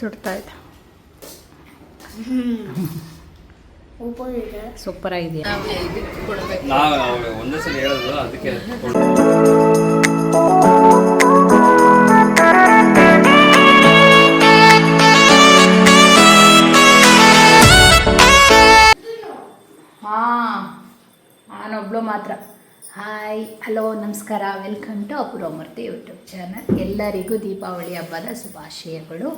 ಸುಡ್ತಾ ಇದೆ. ಉಪ್ಪು ಇದೆ. ಸೂಪರ್ ಆಗಿದೆ. ಒಂದೇ ಸಲ ಹೇಳೋದು ಅದಕ್ಕೆ ಹಾಂ ನಾನೊಬ್ಳು ಮಾತ್ರ. ಹಾಯ್ ಹಲೋ ನಮಸ್ಕಾರ. Welcome to Apuramurthy YouTube channel ಎಲ್ಲರಿಗೂ ದೀಪಾವಳಿ ಹಬ್ಬದ ಶುಭಾಶಯಗಳು.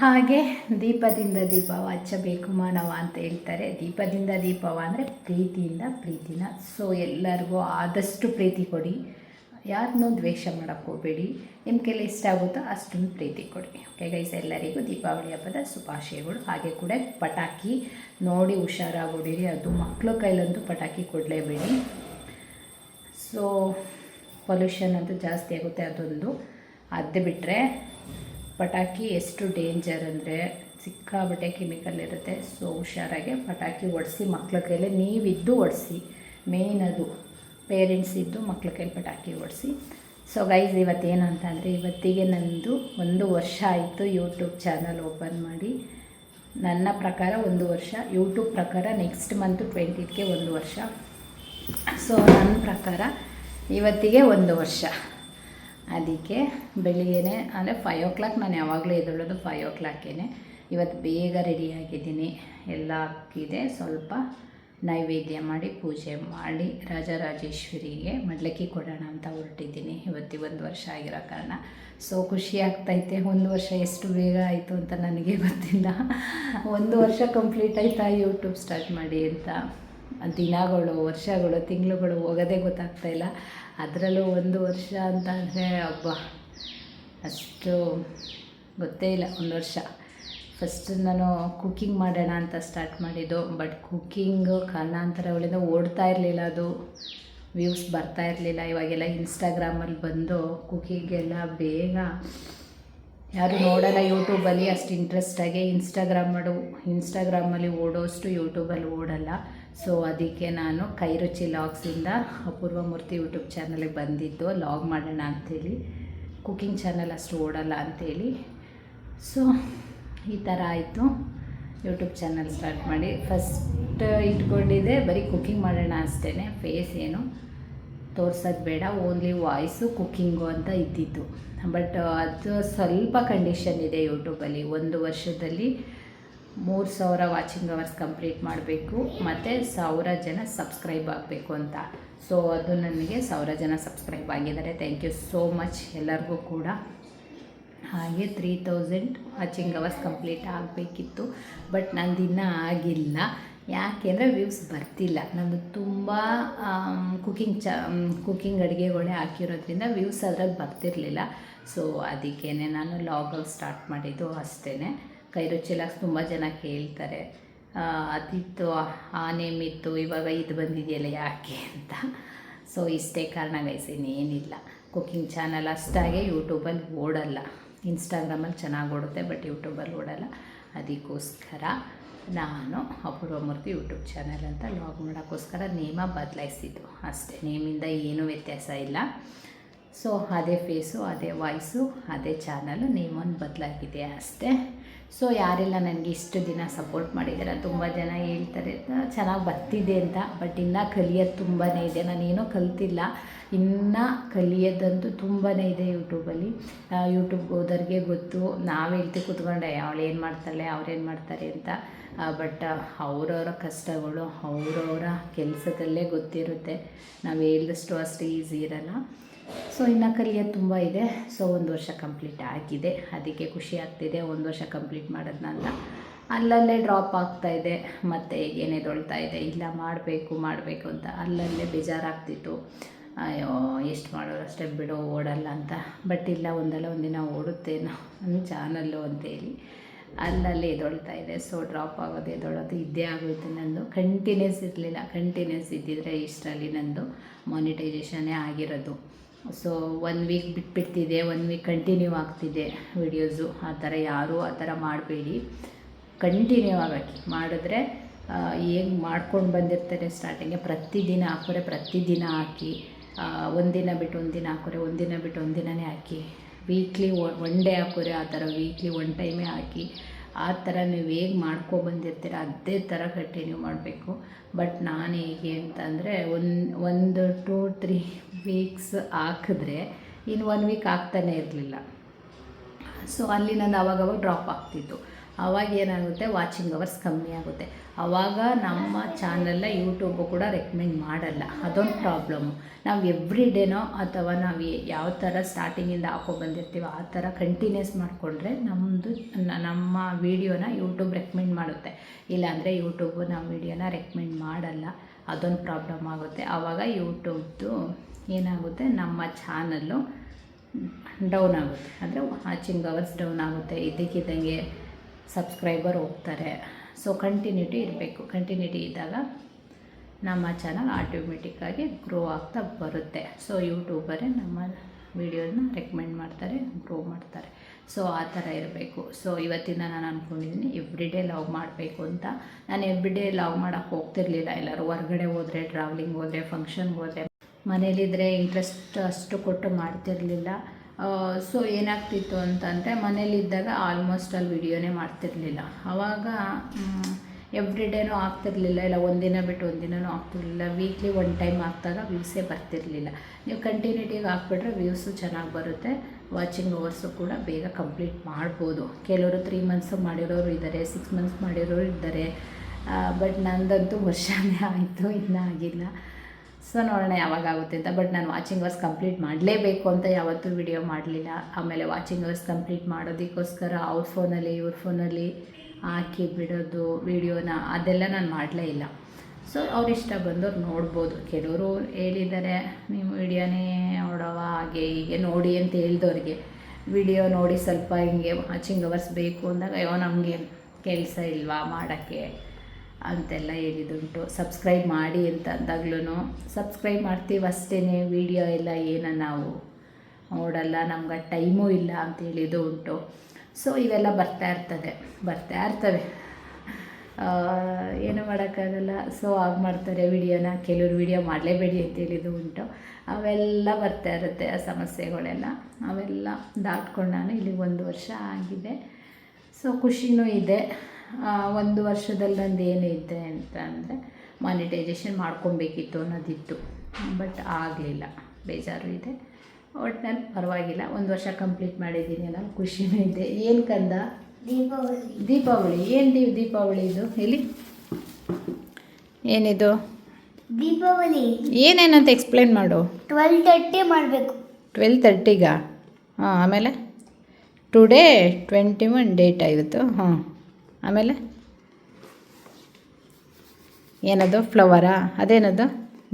ಹಾಗೆ ದೀಪದಿಂದ ದೀಪವ ಹಚ್ಚಬೇಕು ಮಾನವ ಅಂತ ಹೇಳ್ತಾರೆ. ದೀಪದಿಂದ ದೀಪವ ಅಂದರೆ ಪ್ರೀತಿಯಿಂದ ಪ್ರೀತಿನ. ಸೊ ಎಲ್ಲರಿಗೂ ಆದಷ್ಟು ಪ್ರೀತಿ ಕೊಡಿ. ಯಾರನ್ನೂ ದ್ವೇಷ ಮಾಡೋಕ್ಕೆ ಹೋಗಬೇಡಿ. ನಿಮ್ಮ ಕೈಲಿ ಇಷ್ಟ ಆಗುತ್ತೋ ಅಷ್ಟೊಂದು ಪ್ರೀತಿ ಕೊಡಿ. ಓಕೆ ಗೈಸ್ ಎಲ್ಲರಿಗೂ ದೀಪಾವಳಿ ಹಬ್ಬದ ಶುಭಾಶಯಗಳು. ಹಾಗೆ ಕೂಡ ಪಟಾಕಿ ನೋಡಿ ಹುಷಾರಾಗಿ ಅದು ಮಕ್ಕಳ ಕೈಲಂತೂ ಪಟಾಕಿ ಕೊಡಲೇಬೇಡಿ. ಸೊ ಪೊಲ್ಯೂಷನ್ ಅಂತೂ ಜಾಸ್ತಿ ಆಗುತ್ತೆ ಅದೊಂದು. ಅದು ಬಿಟ್ಟರೆ ಪಟಾಕಿ ಎಷ್ಟು ಡೇಂಜರ್ ಅಂದರೆ ಸಿಕ್ಕಾಬಟ್ಟೆ ಕೆಮಿಕಲ್ ಇರುತ್ತೆ. ಸೊ ಹುಷಾರಾಗಿ ಪಟಾಕಿ ಒಡಿಸಿ ಮಕ್ಳ ಕೈಲೇ, ನೀವಿದ್ದು ಒಡಿಸಿ. ಮೇಯ್ನ್ ಅದು. ಪೇರೆಂಟ್ಸ್ ಇದ್ದು ಮಕ್ಳ ಕೈಲಿ ಪಟಾಕಿ ಒಡಿಸಿ. ಸೊ ಗೈಸ್ ಇವತ್ತೇನು ಅಂತಂದರೆ, ಇವತ್ತಿಗೆ ನಂದು ಒಂದು ವರ್ಷ ಆಯಿತು ಯೂಟ್ಯೂಬ್ ಚಾನಲ್ ಓಪನ್ ಮಾಡಿ. ನನ್ನ ಪ್ರಕಾರ ಒಂದು ವರ್ಷ ಯೂಟ್ಯೂಬ್ ಪ್ರಕಾರ ನೆಕ್ಸ್ಟ್ ಮಂತು ಟ್ವೆಂಟಿಗೆ ಒಂದು ವರ್ಷ. ಸೊ ನನ್ನ ಪ್ರಕಾರ ಇವತ್ತಿಗೆ ಒಂದು ವರ್ಷ. ಅದಕ್ಕೆ ಬೆಳಿಗ್ಗೆ ಅಂದರೆ ಫೈವ್ ಓ ಕ್ಲಾಕ್ ನಾನು ಯಾವಾಗಲೂ ಎದ್ದೇಳೋದು ಫೈವ್ ಓ ಕ್ಲಾಕೇನೆ ಇವತ್ತು ಬೇಗ ರೆಡಿಯಾಗಿದ್ದೀನಿ ಎಲ್ಲ ಹಾಕಿದೆ ಸ್ವಲ್ಪ ನೈವೇದ್ಯ ಮಾಡಿ, ಪೂಜೆ ಮಾಡಿ, ರಾಜರಾಜೇಶ್ವರಿಗೆ ಮಡ್ಲಕ್ಕಿ ಕೊಡೋಣ ಅಂತ ಹೊರಟಿದ್ದೀನಿ. ಇವತ್ತು ಒಂದು ವರ್ಷ ಆಗಿರೋ ಕಾರಣ. ಸೊ ಖುಷಿ ಆಗ್ತೈತೆ. ಒಂದು ವರ್ಷ ಎಷ್ಟು ಬೇಗ ಆಯಿತು ಅಂತ ನನಗೆ ಗೊತ್ತಿಲ್ಲ. ಒಂದು ವರ್ಷ ಕಂಪ್ಲೀಟ್ ಆಯಿತಾ ಯೂಟ್ಯೂಬ್ ಸ್ಟಾರ್ಟ್ ಮಾಡಿ ಅಂತ. ದಿನಗಳು, ವರ್ಷಗಳು, ತಿಂಗಳುಗಳು ಹೋಗೋದೇ ಗೊತ್ತಾಗ್ತಾ ಇಲ್ಲ. ಅದರಲ್ಲೂ ಒಂದು ವರ್ಷ ಅಂತ ಅಂದರೆ ಹಬ್ಬ ಅಷ್ಟು ಗೊತ್ತೇ ಇಲ್ಲ, ಒಂದು ವರ್ಷ. ಫಸ್ಟ್ ನಾನು ಕುಕ್ಕಿಂಗ್ ಮಾಡೋಣ ಅಂತ ಸ್ಟಾರ್ಟ್ ಮಾಡಿದ್ದು ಬಟ್ ಕುಕ್ಕಿಂಗು ಕಾರಣಾಂತರಗಳಿಂದ ಓಡ್ತಾ ಇರಲಿಲ್ಲ ಅದು. ವ್ಯೂಸ್ ಬರ್ತಾ ಇರಲಿಲ್ಲ, ಇವಾಗೆಲ್ಲ ಇನ್ಸ್ಟಾಗ್ರಾಮಲ್ಲಿ ಬಂದು ಕುಕ್ಕಿಂಗೆಲ್ಲ ಬೇಗ ಯಾರು ನೋಡಲ್ಲ ಯೂಟ್ಯೂಬಲ್ಲಿ ಅಷ್ಟು ಇಂಟ್ರೆಸ್ಟಾಗಿ ಇನ್ಸ್ಟಾಗ್ರಾಮ್ ಮಾಡು ಇನ್ಸ್ಟಾಗ್ರಾಮಲ್ಲಿ ಓಡೋಷ್ಟು ಯೂಟ್ಯೂಬಲ್ಲಿ ಓಡಲ್ಲ. ಸೊ ಅದಕ್ಕೆ ನಾನು ಕೈರುಚಿ ಲಾಗ್ಸಿಂದ ಅಪೂರ್ವ ಮೂರ್ತಿ ಯೂಟ್ಯೂಬ್ ಚಾನಲಿಗೆ ಬಂದಿದ್ದು. ಲಾಗ್ ಮಾಡೋಣ ಅಂಥೇಳಿ ಕುಕ್ಕಿಂಗ್ ಚಾನಲ್ ಅಷ್ಟು ಓಡಲ್ಲ ಅಂಥೇಳಿ ಸೊ ಈ ಥರ ಆಯಿತು. ಯೂಟ್ಯೂಬ್ ಚಾನಲ್ ಸ್ಟಾರ್ಟ್ ಮಾಡಿ. ಫಸ್ಟ್ ಇಟ್ಕೊಂಡಿದ್ದೆ. ಬರೀ ಕುಕ್ಕಿಂಗ್ ಮಾಡೋಣ ಅಷ್ಟೇ ಫೇಸ್ ಏನು ತೋರ್ಸೋದು ಬೇಡ. ಓನ್ಲಿ ವಾಯ್ಸು ಕುಕ್ಕಿಂಗು ಅಂತ ಇದ್ದಿತ್ತು ಬಟ್ ಅದು ಸ್ವಲ್ಪ ಕಂಡೀಷನ್ ಇದೆ ಯೂಟ್ಯೂಬಲ್ಲಿ ಒಂದು ವರ್ಷದಲ್ಲಿ ಮೂರು ಸಾವಿರ ವಾಚಿಂಗ್ ಅವರ್ಸ್ ಕಂಪ್ಲೀಟ್ ಮಾಡಬೇಕು, ಮತ್ತು ಸಾವಿರ ಜನ ಸಬ್ಸ್ಕ್ರೈಬ್ ಆಗಬೇಕು ಅಂತ. ಸೊ ಅದು ನನಗೆ ಸಾವಿರ ಜನ ಸಬ್ಸ್ಕ್ರೈಬ್ ಆಗಿದ್ದಾರೆ. ಥ್ಯಾಂಕ್ ಯು ಸೋ ಮಚ್ ಎಲ್ಲರಿಗೂ ಕೂಡ. ಹಾಗೆ three thousand watching hours complete ಆಗಬೇಕಿತ್ತು ಬಟ್ ನಂದು ಇನ್ನೂ ಆಗಿಲ್ಲ. ಯಾಕೆಂದರೆ ವ್ಯೂಸ್ ಬರ್ತಿಲ್ಲ. ನಂದು ತುಂಬ ಕುಕ್ಕಿಂಗ್ ಚ ಕುಕ್ಕಿಂಗ್ ಅಡುಗೆಗಳೇ ಹಾಕಿರೋದ್ರಿಂದ ವ್ಯೂಸ್ ಅದ್ರಲ್ಲಿ ಬರ್ತಿರಲಿಲ್ಲ. ಸೊ ಅದಕ್ಕೇ ನಾನು ಲಾಗಲ್ಲಿ ಸ್ಟಾರ್ಟ್ ಮಾಡಿದ್ದು ಅಷ್ಟೇ ಕೈ ರುಚಿಲಾಗ್ಸ್ ತುಂಬ ಜನ ಕೇಳ್ತಾರೆ. ಅದಿತ್ತು, ಆ ನೇಮ್ ಇವಾಗ ಇದು ಬಂದಿದೆಯಲ್ಲ ಯಾಕೆ ಅಂತ. ಸೊ ಇಷ್ಟೇ ಕಾರಣ ಗೈಸ್ ಇನ್ನೇನಿಲ್ಲ ಕುಕ್ಕಿಂಗ್ ಚಾನಲ್ ಅಷ್ಟಾಗೆ ಯೂಟ್ಯೂಬಲ್ಲಿ ಓಡಲ್ಲ. ಇನ್ಸ್ಟಾಗ್ರಾಮಲ್ಲಿ ಚೆನ್ನಾಗಿ ಓಡುತ್ತೆ ಬಟ್ ಯೂಟ್ಯೂಬಲ್ಲಿ ಓಡಲ್ಲ. ಅದಕ್ಕೋಸ್ಕರ ನಾನು ಅಪೂರ್ವಮೂರ್ತಿ ಯೂಟ್ಯೂಬ್ ಚಾನಲ್ ಅಂತ ಲಾಗ್ ಮಾಡೋಕ್ಕೋಸ್ಕರ ನೇಮ ಬದಲಾಯಿಸಿದ್ದು. ಅಷ್ಟೇ, ನೇಮಿಂದ ಏನೂ ವ್ಯತ್ಯಾಸ ಇಲ್ಲ. ಸೊ ಅದೇ ಫೇಸು ಅದೇ ವಾಯ್ಸು ಅದೇ ಚಾನಲು ನೇಮೊಂದು ಬದಲಾಗಿದೆ ಅಷ್ಟೇ. ಸೊ ಯಾರೆಲ್ಲ ನನಗೆ ಇಷ್ಟು ದಿನ ಸಪೋರ್ಟ್ ಮಾಡಿದ್ದಾರೆ ತುಂಬ ಜನ ಹೇಳ್ತಾರೆ ಚೆನ್ನಾಗಿ ಬರ್ತಿದೆ ಅಂತ ಬಟ್ ಇನ್ನೂ ಕಲಿಯೋದು ತುಂಬಾ ಇದೆ. ನಾನೇನೋ ಕಲ್ತಿಲ್ಲ. ಇನ್ನೂ ಕಲಿಯೋದಂತೂ ತುಂಬಾ ಇದೆ ಯೂಟ್ಯೂಬಲ್ಲಿ ಯೂಟ್ಯೂಬ್ಗೆ ಹೋದವ್ರಿಗೆ ಗೊತ್ತು. ನಾವು ಹೇಳ್ತಿ ಕೂತ್ಕೊಂಡೆ, ಅವಳು ಏನು ಮಾಡ್ತಾಳೆ? ಅವ್ರೇನು ಮಾಡ್ತಾರೆ? ಅಂತ. ಬಟ್ ಅವರವರ ಕಷ್ಟಗಳು ಅವರವರ ಕೆಲಸದಲ್ಲೇ ಗೊತ್ತಿರುತ್ತೆ. ನಾವು ಹೇಳಿದಷ್ಟು ಅಷ್ಟು ಈಸಿ ಇರಲ್ಲ. ಸೊ ಇನ್ನು ಕಲಿಯೋದು ತುಂಬ ಇದೆ. ಸೊ ಒಂದು ವರ್ಷ ಕಂಪ್ಲೀಟ್ ಆಗಿದೆ. ಅದಕ್ಕೆ ಖುಷಿ ಆಗ್ತಿದೆ. ಒಂದು ವರ್ಷ ಕಂಪ್ಲೀಟ್ ಮಾಡೋದ್ನಲ್ಲ. ಅಲ್ಲಲ್ಲೇ ಡ್ರಾಪ್ ಆಗ್ತಾ ಇದೆ. ಮತ್ತು ಏನೇ ದೊಳ್ತಾ ಇದೆ? ಇಲ್ಲ, ಮಾಡಬೇಕು ಮಾಡಬೇಕು ಅಂತ ಅಲ್ಲಲ್ಲೇ ಬೇಜಾರಾಗ್ತಿತ್ತು. ಅಯ್ಯೋ, ಎಷ್ಟು ಮಾಡೋರು ಅಷ್ಟೇ ಬಿಡೋ, ಓಡಲ್ಲ ಅಂತ. ಬಟ್ ಇಲ್ಲ, ಒಂದಲ್ಲ ಒಂದಿನ ಓಡುತ್ತೇನೋ ನನ್ನ ಚಾನಲ್ಲು ಅಂತೇಳಿ ಅಲ್ಲಲ್ಲಿ ಎದೊಳ್ತಾ ಇದೆ. ಸೊ ಡ್ರಾಪ್ ಆಗೋದು, ಎದೊಳೋದು ಇದ್ದೇ ಆಗೋಯ್ತು ನಂದು. ಕಂಟಿನ್ಯೂಸ್ ಇರಲಿಲ್ಲ. ಕಂಟಿನ್ಯೂಸ್ ಇದ್ದಿದ್ರೆ ಇಷ್ಟರಲ್ಲಿ ನಂದು ಮಾನಿಟೈಸೇಷನೇ ಆಗಿರೋದು. ಸೊ ಒನ್ ವೀಕ್ ಬಿಟ್ಬಿಡ್ತಿದೆ ಒನ್ ವೀಕ್ ಕಂಟಿನ್ಯೂ ಆಗ್ತಿದೆ ವಿಡಿಯೋಸು ಆ ಥರ ಯಾರೂ ಆ ಥರ ಮಾಡಬೇಡಿ. ಕಂಟಿನ್ಯೂ ಆಗಕ್ಕೆ. ಮಾಡಿದ್ರೆ ಹೇಗೆ ಮಾಡ್ಕೊಂಡು ಬಂದಿರ್ತಾರೆ ಸ್ಟಾರ್ಟಿಂಗೆ ಪ್ರತಿದಿನ ಹಾಕೋರೆ ಪ್ರತಿದಿನ ಹಾಕಿ ಒಂದಿನ ಬಿಟ್ಟು ಒಂದಿನ ಹಾಕೋರೆ, ಒಂದಿನ ಬಿಟ್ಟು ಒಂದಿನನೇ ಹಾಕಿ ವೀಕ್ಲಿ ಒನ್ ಡೇ ಹಾಕೋರೆ ಆ ಥರ ವೀಕ್ಲಿ ಒನ್ ಟೈಮೇ ಹಾಕಿ, ಆ ಥರ ನೀವು ಹೇಗೆ ಮಾಡ್ಕೊ ಬಂದಿರ್ತೀರ ಅದೇ ಥರ ಕಂಟಿನ್ಯೂ ಮಾಡಬೇಕು. ಬಟ್ ನಾನು ಹೇಗೆ ಅಂತಂದರೆ ಒಂದು ಒಂದು ಟೂ ತ್ರೀ ವೀಕ್ಸ್ ಹಾಕಿದ್ರೆ ಇನ್ನು ಒನ್ ವೀಕ್ ಆಗ್ತಾನೆ ಇರಲಿಲ್ಲ. ಸೊ ಅಲ್ಲಿ ನಾನು ಅವಾಗವಾಗ ಡ್ರಾಪ್ ಆಗ್ತಿತ್ತು. ಅವಾಗ ಏನಾಗುತ್ತೆ? ವಾಚಿಂಗ್ ಅವರ್ಸ್ ಕಮ್ಮಿ ಆಗುತ್ತೆ. ಆವಾಗ ನಮ್ಮ ಚಾನಲ್ನ ಯೂಟ್ಯೂಬು ಕೂಡ ರೆಕಮೆಂಡ್ ಮಾಡಲ್ಲ. ಅದೊಂದು ಪ್ರಾಬ್ಲಮ್ಮು ನಾವು ಎವ್ರಿ ಡೇನೋ ಅಥವಾ ನಾವು ಯಾವ ಥರ ಸ್ಟಾರ್ಟಿಂಗಿಂದ ಹಾಕೋ ಬಂದಿರ್ತೀವೋ ಆ ಥರ ಕಂಟಿನ್ಯೂಸ್ ಮಾಡಿಕೊಂಡ್ರೆ ನಮ್ಮದು ನಮ್ಮ ವೀಡಿಯೋನ ಯೂಟ್ಯೂಬ್ ರೆಕಮೆಂಡ್ ಮಾಡುತ್ತೆ. ಇಲ್ಲಾಂದರೆ ಯೂಟ್ಯೂಬು ನಮ್ಮ ವೀಡಿಯೋನ ರೆಕಮೆಂಡ್ ಮಾಡಲ್ಲ. ಅದೊಂದು ಪ್ರಾಬ್ಲಮ್ ಆಗುತ್ತೆ. ಆವಾಗ ಯೂಟ್ಯೂಬ್ದು ಏನಾಗುತ್ತೆ? ನಮ್ಮ ಚಾನಲ್ಲು ಡೌನ್ ಆಗುತ್ತೆ. ಅಂದರೆ ವಾಚಿಂಗ್ ಅವರ್ಸ್ ಡೌನ್ ಆಗುತ್ತೆ. ಇದ್ದಕ್ಕಿದ್ದಂಗೆ ಸಬ್ಸ್ಕ್ರೈಬರ್ ಹೋಗ್ತಾರೆ. ಸೊ ಕಂಟಿನ್ಯೂಟಿ ಇರಬೇಕು. ಕಂಟಿನ್ಯೂಟಿ ಇದ್ದಾಗ ನಮ್ಮ ಚಾನಲ್ ಆಟೋಮೆಟಿಕ್ಕಾಗಿ ಗ್ರೋ ಆಗ್ತಾ ಬರುತ್ತೆ. ಸೊ ಯೂಟ್ಯೂಬರೇ ನಮ್ಮ ವಿಡಿಯೋನ ರೆಕಮೆಂಡ್ ಮಾಡ್ತಾರೆ ಗ್ರೋ ಮಾಡ್ತಾರೆ. ಸೊ ಆ ಥರ ಇರಬೇಕು. ಸೊ ಇವತ್ತಿನ ನಾನು ಅಂದ್ಕೊಂಡಿದ್ದೀನಿ ಎವ್ರಿ ಡೇ ಲವ್ ಮಾಡಬೇಕು ಅಂತ. ನಾನು ಎವ್ರಿ ಡೇ ಲವ್ ಮಾಡೋಕ್ಕೆ ಹೋಗ್ತಿರ್ಲಿಲ್ಲ ಎಲ್ಲರೂ. ಹೊರಗಡೆ ಹೋದರೆ ಟ್ರಾವೆಲಿಂಗ್ ಹೋದರೆ ಫಂಕ್ಷನ್ಗೆ ಹೋದರೆ ಮನೇಲಿದ್ದರೆ ಇಂಟ್ರೆಸ್ಟ್ ಅಷ್ಟು ಕೊಟ್ಟು ಮಾಡ್ತಿರಲಿಲ್ಲ. ಸೊ ಏನಾಗ್ತಿತ್ತು ಅಂತಂದರೆ ಮನೇಲಿದ್ದಾಗ ಆಲ್ಮೋಸ್ಟ್ ಅಲ್ಲಿ ವಿಡಿಯೋನೇ ಮಾಡ್ತಿರಲಿಲ್ಲ. ಆವಾಗ ಎವ್ರಿ ಡೇನೂ ಆಗ್ತಿರ್ಲಿಲ್ಲ. ಇಲ್ಲ, ಒಂದಿನ ಬಿಟ್ಟು ಒಂದಿನೂ ಆಗ್ತಿರ್ಲಿಲ್ಲ. ವೀಕ್ಲಿ ಒನ್ ಟೈಮ್ ಹಾಕ್ದಾಗ ವ್ಯೂಸೇ ಬರ್ತಿರ್ಲಿಲ್ಲ. ನೀವು ಕಂಟಿನ್ಯೂಟಿಗೆ ಹಾಕ್ಬಿಟ್ರೆ ವ್ಯೂಸು ಚೆನ್ನಾಗಿ ಬರುತ್ತೆ. ವಾಚಿಂಗ್ ಅವರ್ಸು ಕೂಡ ಬೇಗ ಕಂಪ್ಲೀಟ್ ಮಾಡ್ಬೋದು. ಕೆಲವರು ತ್ರೀ ಮಂತ್ಸು ಮಾಡಿರೋರು ಇದ್ದಾರೆ ಸಿಕ್ಸ್ ಮಂತ್ಸ್ ಮಾಡಿರೋರು ಇದ್ದಾರೆ. ಬಟ್ ನಂದಂತೂ ವರ್ಷನೇ ಆಯಿತು, ಇನ್ನೂ ಆಗಿಲ್ಲ. ಸೊ ನೋಡೋಣ ಯಾವಾಗ ಆಗುತ್ತೆ ಅಂತ ಬಟ್ ನಾನು ವಾಚಿಂಗ್ ಅವರ್ಸ್ ಕಂಪ್ಲೀಟ್ ಮಾಡಲೇಬೇಕು ಅಂತ ಯಾವತ್ತೂ ವಿಡಿಯೋ ಮಾಡಲಿಲ್ಲ. ಆಮೇಲೆ ವಾಚಿಂಗ್ ಅವರ್ಸ್ ಕಂಪ್ಲೀಟ್ ಮಾಡೋದಕ್ಕೋಸ್ಕರ ಅವ್ರ ಫೋನಲ್ಲಿ ಇವ್ರ ಫೋನಲ್ಲಿ ಹಾಕಿ ಬಿಡೋದು ವಿಡಿಯೋನ ಅದೆಲ್ಲ ನಾನು ಮಾಡಲೇ ಇಲ್ಲ. ಸೊ ಅವ್ರ ಇಷ್ಟ ಬಂದವ್ರು ನೋಡ್ಬೋದು. ಕೆಲವರು ಹೇಳಿದ್ದಾರೆ ನೀವು ವಿಡಿಯೋನೇ ನೋಡವ ಹಾಗೆ ಹೀಗೆ ನೋಡಿ ಅಂತ ಹೇಳ್ದವ್ರಿಗೆ. ವಿಡಿಯೋ ನೋಡಿ ಸ್ವಲ್ಪ ಹಿಂಗೆ ವಾಚಿಂಗ್ ಅವರ್ಸ್ ಬೇಕು ಅಂದಾಗ, ಅಯ್ಯೋ, ನಮಗೆ ಕೆಲಸ ಇಲ್ವಾ ಮಾಡೋಕ್ಕೆ? ಅಂತೆಲ್ಲ ಹೇಳಿದುಂಟು ಸಬ್ಸ್ಕ್ರೈಬ್ ಮಾಡಿ ಅಂತ ಅಂದಾಗ್ಲೂ ಸಬ್ಸ್ಕ್ರೈಬ್ ಮಾಡ್ತೀವಿ ಅಷ್ಟೇ ವಿಡಿಯೋ ಎಲ್ಲ ಏನ ನಾವು ನೋಡಲ್ಲ, ನಮ್ಗೆ ಟೈಮೂ ಇಲ್ಲ ಅಂತ ಹೇಳಿದ್ದು ಉಂಟು ಸೊ ಇವೆಲ್ಲ ಬರ್ತಾ ಇರ್ತದೆ, ಬರ್ತಾ ಇರ್ತವೆ. ಏನು ಮಾಡೋಕ್ಕಾಗಲ್ಲ. ಸೊ ಆಗ ಮಾಡ್ತಾರೆ ವಿಡಿಯೋನ ಕೆಲವರು ವಿಡಿಯೋ ಮಾಡಲೇಬೇಡಿ ಅಂತ ಹೇಳಿದ್ದು ಉಂಟು ಅವೆಲ್ಲ ಬರ್ತಾ ಇರುತ್ತೆ ಆ ಸಮಸ್ಯೆಗಳೆಲ್ಲ. ಅವೆಲ್ಲ ದಾಟ್ಕೊಂಡು ನಾನು ಇಲ್ಲಿ ಒಂದು ವರ್ಷ ಆಗಿದೆ. ಸೊ ಖುಷಿನೂ ಇದೆ. ಒಂದು ವರ್ಷದಲ್ಲಿ ನಂದು ಏನೈತೆ ಅಂತ ಅಂದರೆ ಮಾನಿಟೈಸೇಷನ್ ಮಾಡ್ಕೊಬೇಕಿತ್ತು ಅನ್ನೋದಿತ್ತು. ಬಟ್ ಆಗಲಿಲ್ಲ. ಬೇಜಾರು ಇದೆ. ಒಟ್ನಲ್ಲಿ ಪರವಾಗಿಲ್ಲ. ಒಂದು ವರ್ಷ ಕಂಪ್ಲೀಟ್ ಮಾಡಿದ್ದೀನಿ ನಾನು ಖುಷಿನೂ ಇದೆ. ಏನು ಕಂದ? ದೀಪಾವಳಿ. ದೀಪಾವಳಿ. ಏನು ದೀ ದೀಪಾವಳಿ ಇದು? ಎಲ್ಲಿ ಏನಿದು? ದೀಪಾವಳಿ. ಏನೇನಂತ ಎಕ್ಸ್ಪ್ಲೇನ್ ಮಾಡು. ಟ್ವೆಲ್ ತರ್ಟಿ ಮಾಡಬೇಕು. ಟ್ವೆಲ್ ತರ್ಟಿಗಾ ಹಾಂ ಆಮೇಲೆ? ಟುಡೇ ಟ್ವೆಂಟಿ ಒನ್ ಡೇಟ್ ಆಯಿತು ಹಾಂ. ಆಮೇಲೆ ಏನದು? ಫ್ಲವರಾ ಅದೇನದು?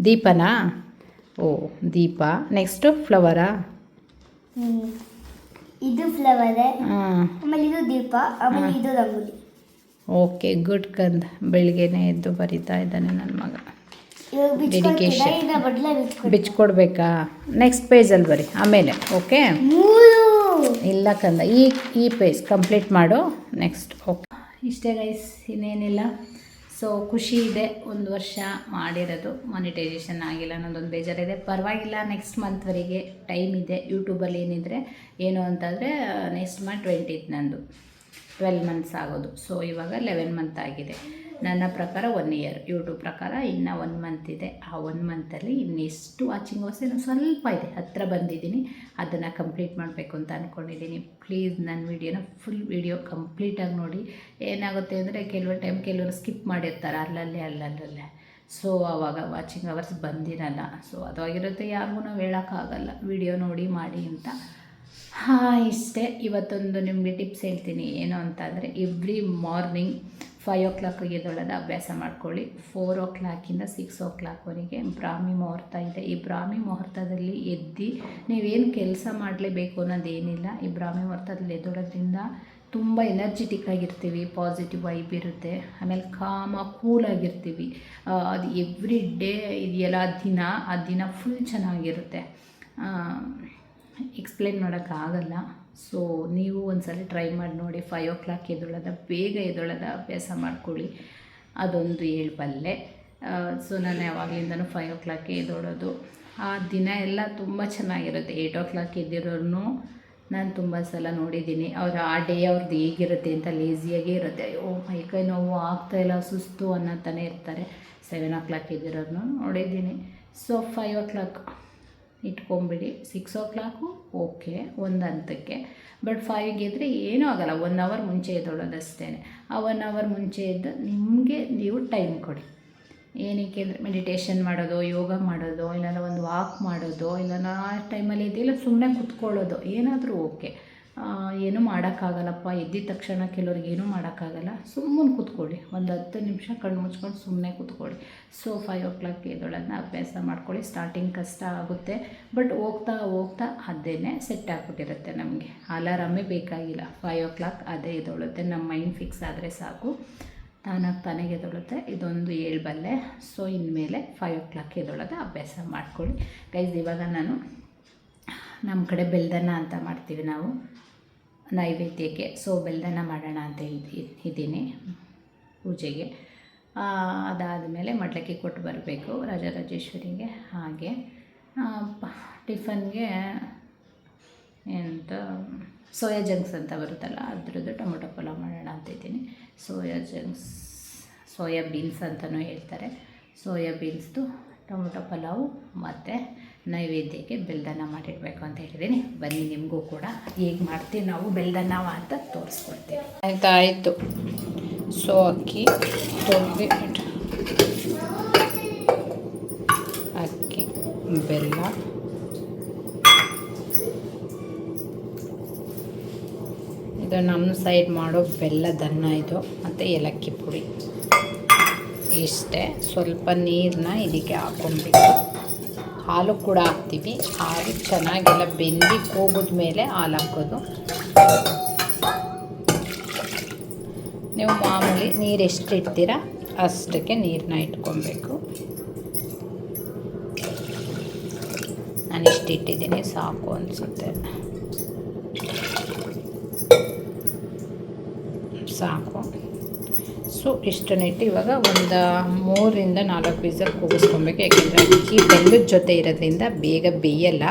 ದೀಪನಾ? ಓ ದೀಪ. ನೆಕ್ಸ್ಟು ಫ್ಲವರಾ ಇದು ಫ್ಲವರ್ ಆಮೇಲೆ ಇದು ದೀಪ ಆಮೇಲೆ ಇದು ರಂಗೋಲಿ. ಓಕೆ ಗುಡ್ ಕಂದ್. ಬೆಳಿಗ್ಗೆನೆ ಎದ್ದು ಬರಿತಾ ಇದ್ದಾನೆ ನನ್ನ ಮಗ. ಡೆಡಿಕೇಶನ್ ಬಿಚ್ಕೊಡ್ಬೇಕಾ? ನೆಕ್ಸ್ಟ್ ಪೇಜಲ್ಲಿ ಬರಿ. ಆಮೇಲೆ ಓಕೆ ಇಲ್ಲ ಕಂದ. ಈ ಈ ಪೇಜ್ ಕಂಪ್ಲೀಟ್ ಮಾಡು. ನೆಕ್ಸ್ಟ್ ಓಕೆ ಇಷ್ಟೇ ಗೈಸ್ ಇನ್ನೇನಿಲ್ಲ. ಸೊ ಖುಷಿ ಇದೆ ಒಂದು ವರ್ಷ ಮಾಡಿರೋದು. ಮಾನಿಟೈಸೇಷನ್ ಆಗಿಲ್ಲ ಅನ್ನೋದೊಂದು ಬೇಜಾರಿದೆ. ಪರವಾಗಿಲ್ಲ ನೆಕ್ಸ್ಟ್ ಮಂತ್ವರೆಗೆ ಟೈಮ್ ಇದೆ. ಯೂಟ್ಯೂಬಲ್ಲಿ ಏನಿದ್ರೆ, ಏನು ಅಂತಂದರೆ ನೆಕ್ಸ್ಟ್ ಮಂತ್ ಟ್ವೆಂಟಿತ್ ನಂದು. ಟ್ವೆಲ್ ಮಂತ್ಸ್ ಆಗೋದು. ಸೊ ಇವಾಗ ಲೆವೆನ್ ಮಂತ್ ಆಗಿದೆ. ನನ್ನ ಪ್ರಕಾರ ಒನ್ ಇಯರ್ ಯೂಟ್ಯೂಬ್ ಪ್ರಕಾರ ಇನ್ನು ಒನ್ ಮಂತ್ ಇದೆ. ಆ ಒನ್ ಮಂತಲ್ಲಿ ಇನ್ನೆಷ್ಟು ವಾಚಿಂಗ್ ಅವರ್ಸ್ ಇನ್ನೂ ಸ್ವಲ್ಪ ಇದೆ. ಹತ್ತಿರ ಬಂದಿದ್ದೀನಿ. ಅದನ್ನು ಕಂಪ್ಲೀಟ್ ಮಾಡಬೇಕು ಅಂತ ಅಂದ್ಕೊಂಡಿದ್ದೀನಿ ಪ್ಲೀಸ್ ನನ್ನ ವೀಡಿಯೋನ ಫುಲ್ ವೀಡಿಯೋ ಕಂಪ್ಲೀಟಾಗಿ ನೋಡಿ. ಏನಾಗುತ್ತೆ ಅಂದರೆ ಕೆಲವೊಂದು ಟೈಮ್ ಕೆಲವರು ಸ್ಕಿಪ್ ಮಾಡಿರ್ತಾರೆ. ಅಲ್ಲಲ್ಲೇ ಅಲ್ಲಲ್ಲೇ ಸೊ ಆವಾಗ ವಾಚಿಂಗ್ ಅವರ್ಸ್ ಬಂದಿರಲ್ಲ. ಸೊ ಅದು ಆಗಿರುತ್ತೆ ಯಾರಿಗೂ ನಾವು ಹೇಳೋಕ್ಕಾಗಲ್ಲ ವಿಡಿಯೋ ನೋಡಿ, ಮಾಡಿ ಅಂತ. ಹಾಂ, ಇಷ್ಟೇ. ಇವತ್ತೊಂದು ನಿಮಗೆ ಟಿಪ್ಸ್ ಹೇಳ್ತೀನಿ. ಏನು ಅಂತ ಅಂದರೆ ಎವ್ರಿ ಮಾರ್ನಿಂಗ್ ಫೈವ್ ಓ ಕ್ಲಾಕಿಗೆ ಎದ್ದೊಳದ ಅಭ್ಯಾಸ ಮಾಡ್ಕೊಳ್ಳಿ. ಫೋರ್ ಓ ಕ್ಲಾಕಿಂದ ಸಿಕ್ಸ್ ಓ ಕ್ಲಾಕ್ವರೆಗೆ ಬ್ರಾಹ್ಮಿ ಮುಹೂರ್ತ ಇದೆ. ಈ ಬ್ರಾಹ್ಮಿ ಮುಹೂರ್ತದಲ್ಲಿ ಎದ್ದು ನೀವೇನು ಕೆಲಸ ಮಾಡಲೇಬೇಕು ಅನ್ನೋದೇನಿಲ್ಲ. ಈ ಬ್ರಾಹ್ಮಿ ಮುಹೂರ್ತದಲ್ಲಿ ಎದ್ದೊಳೋದ್ರಿಂದ ತುಂಬ ಎನರ್ಜೆಟಿಕ್ ಆಗಿರ್ತೀವಿ. ಪಾಸಿಟಿವ್ ವೈಬ್ ಇರುತ್ತೆ. ಆಮೇಲೆ ಕಾಮ ಕೂಲಾಗಿರ್ತೀವಿ ಅದು ಎವ್ರಿ ಡೇ ಇದೆಯಲ್ಲ ದಿನ, ಆ ದಿನ ಫುಲ್ ಚೆನ್ನಾಗಿರುತ್ತೆ. ಎಕ್ಸ್ಪ್ಲೇನ್ ಮಾಡೋಕ್ಕಾಗಲ್ಲ. ಸೊ ನೀವು ಒಂದ್ಸಲ ಟ್ರೈ ಮಾಡಿ ನೋಡಿ ಫೈವ್ ಓ ಕ್ಲಾಕ್ ಎದ್ದೊಳದ, ಬೇಗ ಎದ್ದೊಳದ ಅಭ್ಯಾಸ ಮಾಡ್ಕೊಳ್ಳಿ. ಅದೊಂದು ಹೇಳ್ಬಲ್ಲೆ ಸೊ ನಾನು ಯಾವಾಗಲಿಂದನೂ ಫೈವ್ ಓ ಕ್ಲಾಕ್ ಎದ್ದೋಡೋದು ಆ ದಿನ ಎಲ್ಲ ತುಂಬ ಚೆನ್ನಾಗಿರುತ್ತೆ. ಏಯ್ಟ್ ಓ ಕ್ಲಾಕ್ ಎದ್ದಿರೋನು ನಾನು ತುಂಬ ಸಲ ನೋಡಿದ್ದೀನಿ. ಅವ್ರ ಆ ಡೇ ಅವ್ರದ್ದು ಹೇಗಿರುತ್ತೆ ಅಂತ ಲೇಸಿಯಾಗೇ ಇರುತ್ತೆ. ಅಯ್ಯೋ, ಮೈ ಕೈ ನೋವು ಆಗ್ತಾಯಿಲ್ಲ ಸುಸ್ತು ಅನ್ನೋತಾನೆ ಇರ್ತಾರೆ. ಸೆವೆನ್ ಓ ಕ್ಲಾಕ್ ಎದ್ದಿರೋನು ನೋಡಿದ್ದೀನಿ. ಸೊ ಫೈವ್ ಓ ಕ್ಲಾಕ್ ಇಟ್ಕೊಂಬಿಡಿ. ಸಿಕ್ಸ್ ಓ ಕ್ಲಾಕು ಓಕೆ ಒಂದು ಹಂತಕ್ಕೆ. ಬಟ್ ಫೈವ್ಗೆ ಇದ್ದರೆ ಏನೂ ಆಗಲ್ಲ ಒನ್ ಅವರ್ ಮುಂಚೆ ಎದ್ದೊಳೋದಷ್ಟೇ ಆ ಒನ್ ಅವರ್ ಮುಂಚೆ ಎದ್ದು ನಿಮಗೆ ನೀವು ಟೈಮ್ ಕೊಡಿ. ಏನಕ್ಕೆ ಅಂದರೆ ಮೆಡಿಟೇಷನ್ ಮಾಡೋದು, ಯೋಗ ಮಾಡೋದು ಇಲ್ಲಾಂದ್ರೆ ಒಂದು ವಾಕ್ ಮಾಡೋದು ಇಲ್ಲ ಆ ಟೈಮಲ್ಲಿ ಇದೆಯಲ್ಲ ಸುಮ್ಮನೆ ಕುತ್ಕೊಳ್ಳೋದು, ಏನಾದರೂ ಓಕೆ ಏನೂ ಮಾಡೋಕ್ಕಾಗಲ್ಲಪ್ಪ. ಎದ್ದಿದ ತಕ್ಷಣ ಕೆಲವ್ರಿಗೆ ಏನೂ ಮಾಡೋಕ್ಕಾಗಲ್ಲ. ಸುಮ್ಮನೆ ಕೂತ್ಕೊಳ್ಳಿ. ಒಂದು ಹತ್ತು ನಿಮಿಷ ಕಣ್ಣು ಮುಚ್ಕೊಂಡು ಸುಮ್ಮನೆ ಕೂತ್ಕೊಳ್ಳಿ. ಸೊ ಫೈವ್ ಓ ಕ್ಲಾಕ್ ಎದ್ದೊಳೋದನ್ನ ಅಭ್ಯಾಸ ಮಾಡ್ಕೊಳ್ಳಿ. ಸ್ಟಾರ್ಟಿಂಗ್ ಕಷ್ಟ ಆಗುತ್ತೆ. ಬಟ್ ಹೋಗ್ತಾ ಹೋಗ್ತಾ ಅದೇನೆ ಸೆಟ್ ಆಗಿಬಿಟ್ಟಿರುತ್ತೆ ನಮಗೆ. ಅಲಾರಾಮೇ ಬೇಕಾಗಿಲ್ಲ. ಫೈವ್ ಓ ಕ್ಲಾಕ್ ಅದೇ ಎದ್ದೊಳುತ್ತೆ. ನಮ್ಮ ಮೈಂಡ್ ಫಿಕ್ಸ್ ಆದರೆ ಸಾಕು. ತಾನಾಗಿ ತಾನಾಗೆ ಎದ್ದೊಳುತ್ತೆ. ಇದೊಂದು ಏಳ್ಬಲ್ಲೆ. ಸೊ ಇನ್ಮೇಲೆ ಫೈವ್ ಓ ಕ್ಲಾಕ್ ಎದ್ದೊಳೋದು ಅಭ್ಯಾಸ ಮಾಡ್ಕೊಳ್ಳಿ. ಗೈಸ್ ಇವಾಗ ನಾನು ನಮ್ಮ ಕಡೆ ಬೆಲ್ದನ್ನ ಅಂತ ಮಾಡ್ತೀವಿ ನಾವು. ನೈವೇದ್ಯಕ್ಕೆ ಸೊ ಬೆಲ್ಲನ ಮಾಡೋಣ ಅಂತ ಇದ್ದಿ ಇದ್ದೀನಿ ಪೂಜೆಗೆ. ಅದಾದಮೇಲೆ ಮಡ್ಲಕ್ಕಿ ಕೊಟ್ಟು ಬರಬೇಕು ರಾಜರಾಜೇಶ್ವರಿಗೆ. ಹಾಗೆ ಟಿಫನ್ಗೆ ಎಂತ, ಸೋಯಾ ಜಂಕ್ಸ್ ಅಂತ ಬರುತ್ತಲ್ಲ, ಅದ್ರದ್ದು ಟೊಮೊಟೊ ಪಲಾವ್ ಮಾಡೋಣ ಅಂತ ಇದ್ದೀನಿ. ಸೋಯಾ ಜಂಕ್ಸ್, ಸೋಯಾ ಬೀನ್ಸ್ ಅಂತಲೂ ಹೇಳ್ತಾರೆ. ಸೋಯಾ ಬೀನ್ಸ್ದು ಟೊಮೊಟೊ ಪಲಾವು ಮತ್ತು ನೈವೇದ್ಯಕ್ಕೆ ಬೆಲ್ದನ್ನ ಮಾಡಿಡಬೇಕು ಅಂತ ಹೇಳಿದ್ದೀನಿ. ಬನ್ನಿ, ನಿಮಗೂ ಕೂಡ ಹೇಗೆ ಮಾಡ್ತೀವಿ ನಾವು ಬೆಲ್ಲದನ್ನ ಅಂತ ತೋರಿಸ್ಕೊಡ್ತೀವಿ. ಆಯಿತಾ ಆಯಿತು ಸೊ, ಅಕ್ಕಿ ತೊಳೆದು ಅಕ್ಕಿ, ಬೆಲ್ಲ. ಇದು ನಮ್ಮ ಸೈಡ್ ಮಾಡೋ ಬೆಲ್ಲದನ್ನ ಇದು, ಮತ್ತು ಏಲಕ್ಕಿ ಪುಡಿ. ಇಷ್ಟೇ. ಸ್ವಲ್ಪ ನೀರನ್ನ ಇದಕ್ಕೆ ಹಾಕೊಂಡ್ಬಿಟ್ಟು ಹಾಲು ಕೂಡ ಹಾಕ್ತೀವಿ. ಹಾಲು ಚೆನ್ನಾಗೆಲ್ಲ ಬೆಂದಿ ಕೂಗಿದ ಮೇಲೆ ಹಾಲು ಹಾಕೋದು. ನೀವು ಮಾಮೂಲಿ ನೀರು ಎಷ್ಟು ಇಡ್ತೀರಾ ಅಷ್ಟಕ್ಕೆ ನೀರನ್ನ ಇಟ್ಕೊಬೇಕು. ನಾನು ಇಷ್ಟು ಇಟ್ಟಿದ್ದೀನಿ ಸಾಕು ಅನಿಸುತ್ತೆ. ಸಾಕು. ಸೊ ಇಷ್ಟನ್ನು ಇಟ್ಟು ಇವಾಗ ಒಂದು ಮೂರರಿಂದ ನಾಲ್ಕು ಬೀಸಲ್ಲಿ ಕೂಗಿಸ್ಕೊಬೇಕು. ಯಾಕೆಂದರೆ ಅಕ್ಕಿ ಬೆಲ್ಲದ ಜೊತೆ ಇರೋದ್ರಿಂದ ಬೇಗ ಬೇಯಲ್ಲ.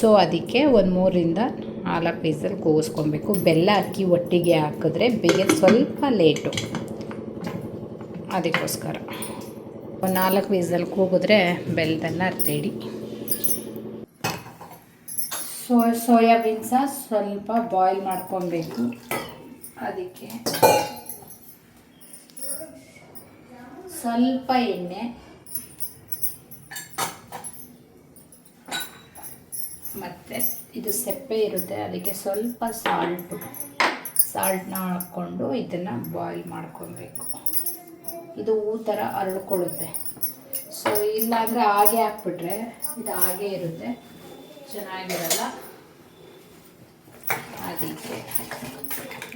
ಸೊ, ಅದಕ್ಕೆ ಒಂದು ಮೂರರಿಂದ ನಾಲ್ಕು ಬೀಸಲ್ಲಿ ಕೂಗಿಸ್ಕೊಬೇಕು. ಬೆಲ್ಲ ಅಕ್ಕಿ ಒಟ್ಟಿಗೆ ಹಾಕಿದ್ರೆ ಬೇಗ ಸ್ವಲ್ಪ ಲೇಟು ಅದಕ್ಕೋಸ್ಕರ. ಒಂದು ನಾಲ್ಕು ಬೀಸಲ್ಲಿ ಕೂಗಿದ್ರೆ ಬೆಲ್ಲದೆಲ್ಲ ರೆಡಿ ಸೋ, ಸೋಯಾಬೀನ್ಸ ಸ್ವಲ್ಪ ಬಾಯ್ಲ್ ಮಾಡ್ಕೊಬೇಕು. ಅದಕ್ಕೆ ಸ್ವಲ್ಪ ಎಣ್ಣೆ. ಮತ್ತು ಇದು ಸೆಪ್ಪೆ ಇರುತ್ತೆ, ಅದಕ್ಕೆ ಸ್ವಲ್ಪ ಸಾಲ್ಟು ಸಾಲ್ಟನ್ನ ಹಾಕ್ಕೊಂಡು ಇದನ್ನು ಬಾಯ್ಲ್ ಮಾಡ್ಕೊಬೇಕು. ಇದು ಹೂ ಥರ ಅರಳ್ಕೊಳ್ಳುತ್ತೆ. ಸೊ ಇಲ್ಲಾಂದರೆ ಹಾಗೆ ಹಾಕ್ಬಿಟ್ರೆ ಇದು ಹಾಗೆ ಇರುತ್ತೆ. ಚೆನ್ನಾಗಿರಲ್ಲ? ಅದಕ್ಕೆ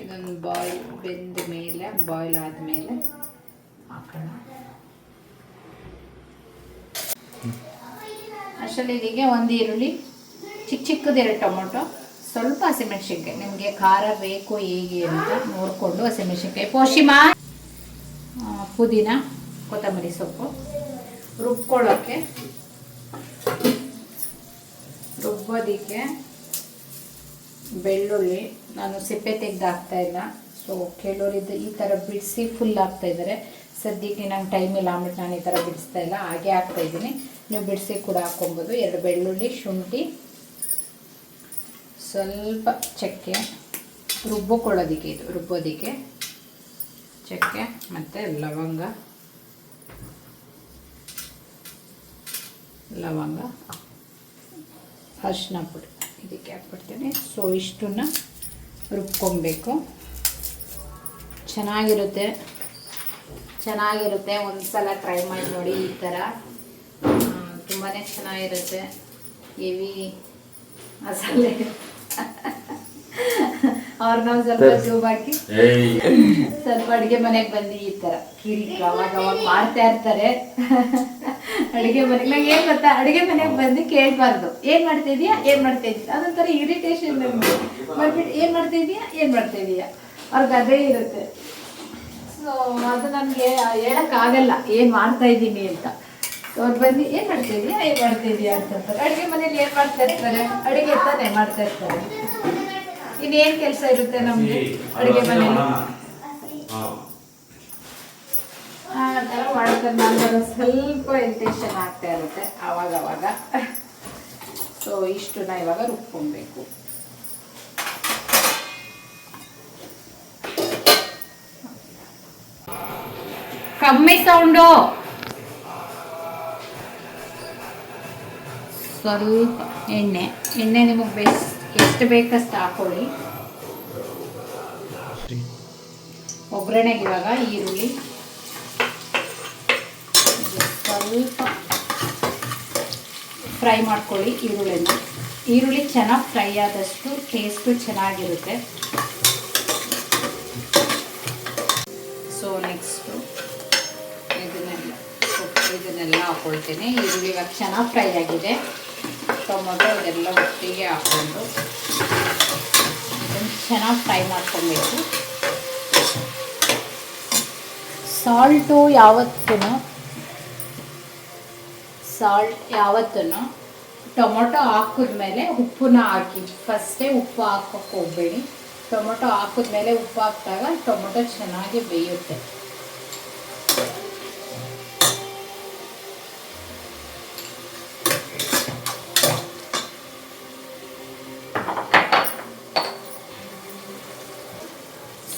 ಇದೊಂದು ಬಾಯ್ಲ್ ಬೆಂದ ಮೇಲೆ ಬಾಯ್ಲ್ ಆದಮೇಲೆ ಅಷ್ಟರಲ್ಲಿ ಇದೀಗೆ ಒಂದು ಈರುಳ್ಳಿ, ಚಿಕ್ಕ ಚಿಕ್ಕದು ಎರಡು ಟೊಮೊಟೊ, ಸ್ವಲ್ಪ ಹಸಿಮೆಣ್ಸಿನ್ಕಾಯಿ. ನಿಮಗೆ ಖಾರ ಬೇಕು ಹೇಗೆ ಅಂತ ನೋಡಿಕೊಂಡು ಹಸಿಮೆಣ್ಸಿನ್ಕಾಯಿ. ಪೋಷಿಮಾ? ಪುದೀನ, ಕೊತ್ತಂಬರಿ ಸೊಪ್ಪು. ರುಬ್ಕೊಳ್ಳೋಕ್ಕೆ ರುಬ್ಬೋದಕ್ಕೆ ಬೆಳ್ಳುಳ್ಳಿ. ನಾನು ಸಿಪ್ಪೆ ತೆಗೆದು ಹಾಕ್ತಾ ಇಲ್ಲ. ಸೊ ಕೆಲವರಿದ್ದು ಈ ಥರ ಬಿಡಿಸಿ ಫುಲ್ ಹಾಕ್ತಾ ಇದ್ದಾರೆ. ಸದ್ಯಕ್ಕೆ ನಂಗೆ ಟೈಮ್ ಇಲ್ಲ, ಆಮೇಲೆ ನಾನು ಈ ಥರ ಬಿಡಿಸ್ತಾ ಇಲ್ಲ. ಹಾಗೆ ಹಾಕ್ತಾ ಇದ್ದೀನಿ. ನೀವು ಬಿಡಿಸಿ ಕೂಡ ಹಾಕ್ಕೊಬೋದು ಎರಡು ಬೆಳ್ಳುಳ್ಳಿ, ಶುಂಠಿ, ಸ್ವಲ್ಪ ಚಕ್ಕೆ ರುಬ್ಬಿಕೊಳ್ಳೋದಕ್ಕೆ ಇದು, ರುಬ್ಬೋದಕ್ಕೆ ಚಕ್ಕೆ ಮತ್ತು ಲವಂಗ. ಲವಂಗ, ಅರ್ಶಿನ ಪುಡಿ ಇದಕ್ಕೆ ಹಾಕ್ಬಿಡ್ತೀನಿ. ಸೊ ಇಷ್ಟನ್ನ ರುಬ್ಕೊಬೇಕು. ಚೆನ್ನಾಗಿರುತ್ತೆ. ಚೆನ್ನಾಗಿರುತ್ತೆ. ಒಂದು ಸಲ ಟ್ರೈ ಮಾಡಿ ನೋಡಿ ಈ ಥರ. ತುಂಬಾ ಚೆನ್ನಾಗಿರುತ್ತೆ. ಹೆವಿ ಮಸಾಲೆ. ಅವ್ರನ್ನ ಸ್ವಲ್ಪ ಜೂಬ್ ಹಾಕಿ ಸ್ವಲ್ಪ ಅಡುಗೆ ಮನೆಗೆ ಬಂದು ಈ ತರ. ಕಿರಿಕ್ ಅವಾಗ ಅವಾಗ ಮಾಡ್ತಾ ಇರ್ತಾರೆ. ಅಡುಗೆ ಮನೆಗೆ ನಂಗೆ ಏನು ಗೊತ್ತಾ? ಅಡುಗೆ ಮನೆಗೆ ಬಂದು ಕೇಳ್ಬಾರ್ದು. ಏನ್ ಮಾಡ್ತಾ ಇದೀಯಾ? ಏನ್ ಮಾಡ್ತಾ ಇದೀಯ? ಅದೊಂಥರ ಇರಿಟೇಷನ್ ನಮಗೆ ಬಂದ್ಬಿಟ್ಟು ಏನು ಮಾಡ್ತಾ ಇದೀಯಾ? ಏನ್ ಮಾಡ್ತಾ ಇದೀಯಾ? ಅವ್ರಿಗೆ ಅದೇ ಇರುತ್ತೆ. ಸೊ ಅದು ಹೇಳಕ್ ಆಗಲ್ಲ. ಏನ್ ಮಾಡ್ತಾ ಇದ್ದೀನಿ ಅಂತ. ಅವ್ರು ಬಂದು ಏನು ಮಾಡ್ತಾ ಇದೀಯಾ ಏನು ಮಾಡ್ತಾ ಇದೀಯಾ ಅಂತಂತಾರೆ ಅಡುಗೆ ಮನೇಲಿ ಏನು ಮಾಡ್ತಾ ಇರ್ತಾರೆ? ಅಡುಗೆ ತಾನೇ ಮಾಡ್ತಾ ಇರ್ತಾರೆ. ಇನ್ನೇನು ಕೆಲಸ ಇರುತ್ತೆ ನಮಗೆ ಅಡುಗೆ ಮನೇಲಿ? ಆ ಥರ ಮಾಡ್ತಾರೆ ನಾನು ಸ್ವಲ್ಪ ಇರಿಟೇಷನ್ ಆಗ್ತಾ ಇರುತ್ತೆ ಆವಾಗ ಅವಾಗ ಸೊ ಇಷ್ಟನ್ನ ಇವಾಗ ರುಬ್ಕೊಬೇಕು. ಕಮ್ಮಿ ಸೌಂಡು. ಸ್ವಲ್ಪ ಎಣ್ಣೆ. ಎಣ್ಣೆ ನಿಮಗೆ ಬೇಸ್, ಎಷ್ಟು ಬೇಕಷ್ಟು ಹಾಕೊಳ್ಳಿ. ಒಗ್ಗರಣೆಗೆ ಇವಾಗ ಈರುಳ್ಳಿ. ಸ್ವಲ್ಪ ಫ್ರೈ ಮಾಡ್ಕೊಳ್ಳಿ ಈರುಳ್ಳಿನ. ಈರುಳ್ಳಿ ಚೆನ್ನಾಗಿ ಫ್ರೈ ಆದಷ್ಟು ಟೇಸ್ಟು ಚೆನ್ನಾಗಿರುತ್ತೆ. ಸೊ ನೆಕ್ಸ್ಟು ಇದನ್ನೆಲ್ಲ ಇದನ್ನೆಲ್ಲ ಹಾಕೊಳ್ತೇನೆ. ಈರುಳ್ಳಿ ಇವಾಗ ಚೆನ್ನಾಗಿ ಫ್ರೈ ಆಗಿದೆ. ಟೊಮೊಟೊ ಇದೆಲ್ಲ ಒಟ್ಟಿಗೆ ಹಾಕ್ಕೊಂಡು ಇದನ್ನು ಚೆನ್ನಾಗಿ ಫ್ರೈ ಮಾಡ್ಕೊಬೇಕು. ಸಾಲ್ಟು ಯಾವತ್ತೂ ಸಾಲ್ಟ್ ಯಾವತ್ತೂ ಟೊಮೊಟೊ ಹಾಕಿದ್ಮೇಲೆ ಉಪ್ಪನ್ನ ಹಾಕಿ, ಫಸ್ಟೇ ಉಪ್ಪು ಹಾಕೋಕ್ಕೆ ಹೋಗಬೇಡಿ. ಟೊಮೊಟೊ ಹಾಕಿದ್ಮೇಲೆ ಉಪ್ಪು ಹಾಕಿದಾಗ ಟೊಮೊಟೊ ಚೆನ್ನಾಗಿ ಬೇಯುತ್ತೆ.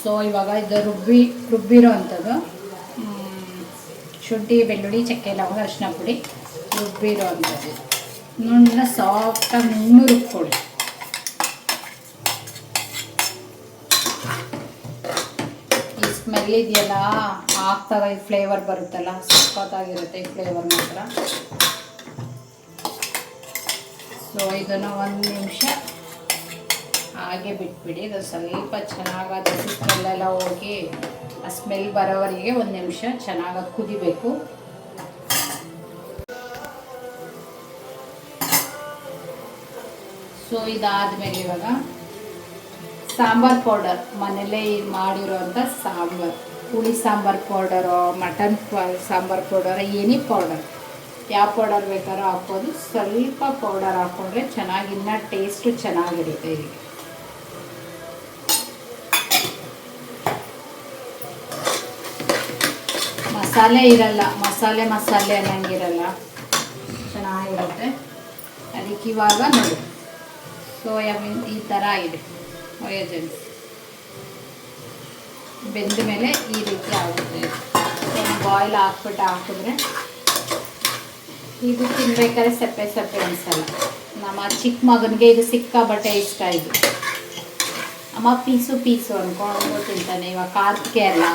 ಸೊ ಇವಾಗ ಇದು ರುಬ್ಬಿ ರುಬ್ಬಿರೋ ಅಂಥದ್ದು ಶುಂಠಿ, ಬೆಳ್ಳುಳ್ಳಿ, ಚಕ್ಕೆ, ಲವಂಗ ಅರಿಶಿನ ಪುಡಿ ರುಬ್ಬಿರೋ ಅಂಥದ್ದು ನುಣ್ಣ ಸಾಫ್ಟಾಗಿ ನುಣ್ಣು ರುಬ್ಕೊಳ್ಳಿ. ಈ ಸ್ಮೆಲ್ ಇದೆಯಲ್ಲ ಹಾಕ್ದಾಗ ಈ ಫ್ಲೇವರ್ ಬರುತ್ತಲ್ಲ, ಸಖತ್ತಾಗಿರುತ್ತೆ ಈ ಫ್ಲೇವರ್ ಮಾತ್ರ. ಸೊ ಇದನ್ನು ಒಂದು ನಿಮಿಷ ಹಾಗೆ ಬಿಟ್ಬಿಡಿ, ಅದು ಸ್ವಲ್ಪ ಚೆನ್ನಾಗಿ ಅದು ಸ್ಮೆಲ್ಲೆಲ್ಲ ಹೋಗಿ ಆ ಸ್ಮೆಲ್ ಬರೋವರೆಗೆ ಒಂದು ನಿಮಿಷ ಚೆನ್ನಾಗಿ ಕುದಿಬೇಕು. ಸೊ ಇದಾದ್ಮೇಲೆ ಇವಾಗ ಸಾಂಬಾರ್ ಪೌಡರ್ ಮನೇಲೇ ಮಾಡಿರೋಂಥ ಸಾಂಬಾರ್, ಹುಳಿ sambar powder, mutton sambar powder, any powder, ಯಾವ ಪೌಡರ್ ಬೇಕಾದ್ರೂ ಹಾಕ್ಬೋದು. ಸ್ವಲ್ಪ ಪೌಡರ್ ಹಾಕ್ಕೊಂಡ್ರೆ ಚೆನ್ನಾಗಿ, ಇನ್ನೂ ಟೇಸ್ಟು ಚೆನ್ನಾಗಿರುತ್ತೆ ಇದಕ್ಕೆ ಮಸಾಲೆ ಇರಲ್ಲ, ಮಸಾಲೆ ಮಸಾಲೆ ಅನ್ನಂಗಿರಲ್ಲ. ಚೆನ್ನಾಗಿರುತ್ತೆ. ಅದಕ್ಕೆ ಇವಾಗ ನೋಡಿ. ಸೋಯಾಬೀನ್ ಈ ಥರ ಆಗಿದೆ ಸೋಯಾಜನ್ಸ್ ಬೆಂದ ಮೇಲೆ ಈ ರೀತಿ ಆಗುತ್ತೆ. ಬಾಯ್ಲ್ ಹಾಕ್ಬಿಟ್ಟು ಹಾಕಿದ್ರೆ ಇದು ತಿನ್ಬೇಕಾದ್ರೆ ಸಪ್ಪೆ ಸಪ್ಪೆ ಅನಿಸಲ್ಲ. ನಮ್ಮ ಚಿಕ್ಕ ಮಗನಿಗೆ ಇದು ಸಿಕ್ಕಾಬಟ್ಟೆ ಇಷ್ಟ ಇದು. ಅಮ್ಮ ಪೀಸು ಪೀಸು ಅನ್ಕೊಂಡು ತಿಂತಾನೆ, ಇವಾಗ ಕಾರ್ತಿಕೆ ಅಲ್ಲ.